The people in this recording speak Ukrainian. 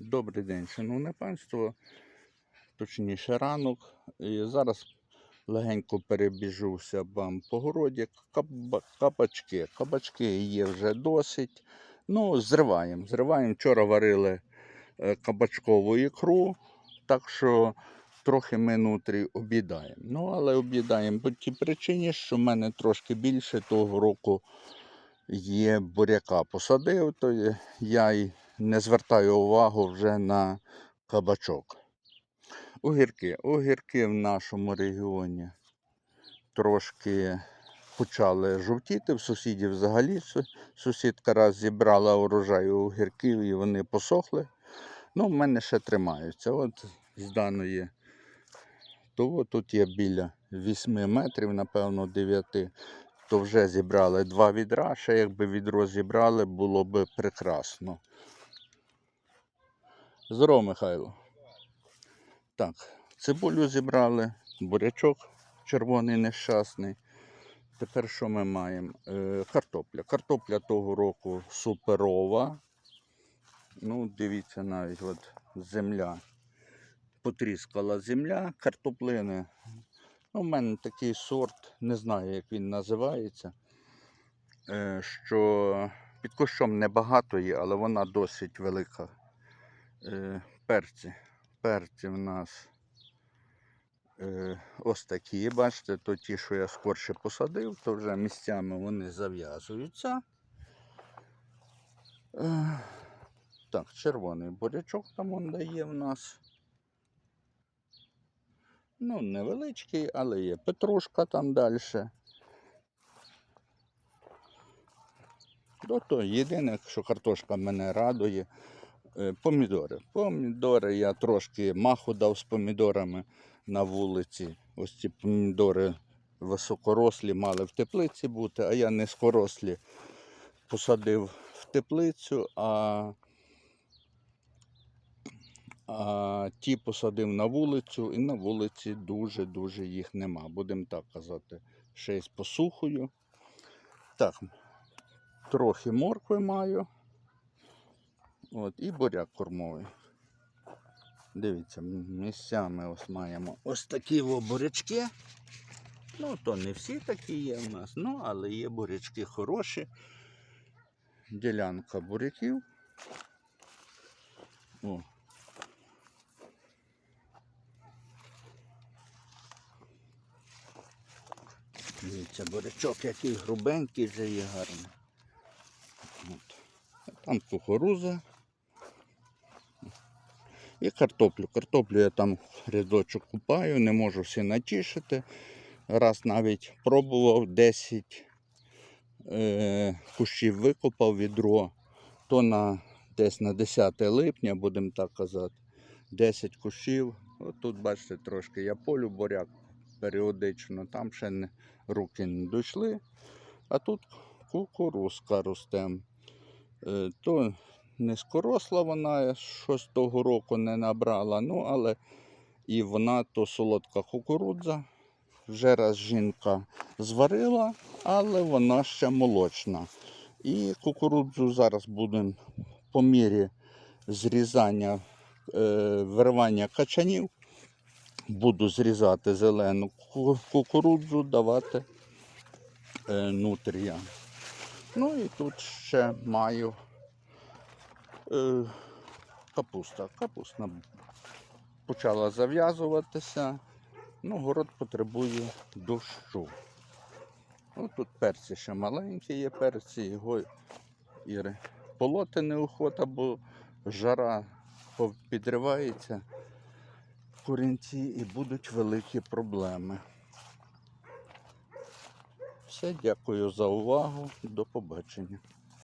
Добрий день, шановне панство. Точніше ранок. І зараз легенько перебіжуся вам по городі. Каба- Кабачки. Кабачки є вже досить. Ну, зриваємо. Зриваємо. Вчора варили е, кабачкову ікру, так що трохи ми нутрі обідаємо. Ну, але обідаємо по тій причині, що в мене трошки більше того року є буряка. Посадив, то я й не звертаю увагу вже на кабачок. Огірки. Огірки в нашому регіоні трошки почали жовтіти. В сусідів взагалі сусідка раз зібрала урожай огірків і вони посохли. Ну, в мене ще тримаються. От з даної того тут є біля 8 метрів, напевно, 9 то вже зібрали два відра. Ще якби відро зібрали, було б прекрасно. Здорово, Михайло. Так, цибулю зібрали, бурячок червоний нещасний. Тепер що ми маємо? Е, картопля. Картопля того року суперова. Ну, дивіться, навіть от земля. Потріскала земля, картоплини. Ну, У мене такий сорт, не знаю, як він називається. Е, що під кущом небагато є, але вона досить велика. Е, перці. Перці в нас е, ось такі, бачите, то ті, що я скорше посадив, то вже місцями вони зав'язуються. Е, так, червоний бурячок там он дає в нас. Ну, невеличкий, але є петрушка там далі. Ну, то єдине, що картошка мене радує. Е, Помідори. Помідори я трошки маху дав з помідорами на вулиці. Ось ці помідори високорослі мали в теплиці бути, а я низькорослі посадив в теплицю, а, а ті посадив на вулицю, і на вулиці дуже-дуже їх нема. Будемо так казати. Ще з посухою. Так, трохи моркви маю. От, і буряк кормовий. Дивіться, місцями ось маємо ось такі бурячки. Ну, то не всі такі є в нас, ну, але є бурячки хороші. Ділянка буряків. О. Дивіться, бурячок який грубенький вже є гарний. От. Там кукуруза. І картоплю. Картоплю я там рядочок купаю, не можу всі натішити. Раз навіть пробував 10 е, кущів викопав відро, то на десь на 10 липня, будемо так казати, 10 кущів. От тут бачите трошки я полю буряк періодично, там ще не, руки не дійшли. А тут кукурузка росте. Е, то низькоросла вона, щось того року не набрала, ну але і вона то солодка кукурудза. Вже раз жінка зварила, але вона ще молочна. І кукурудзу зараз будемо по мірі зрізання, е, виривання качанів. Буду зрізати зелену кукурудзу, давати е, нутрія. Ну і тут ще маю е, капуста. Капуста почала зав'язуватися. Ну, город потребує дощу. Ну, тут перці ще маленькі є перці, його і полоти неохота, бо жара підривається корінці і будуть великі проблеми. Все, дякую за увагу. До побачення.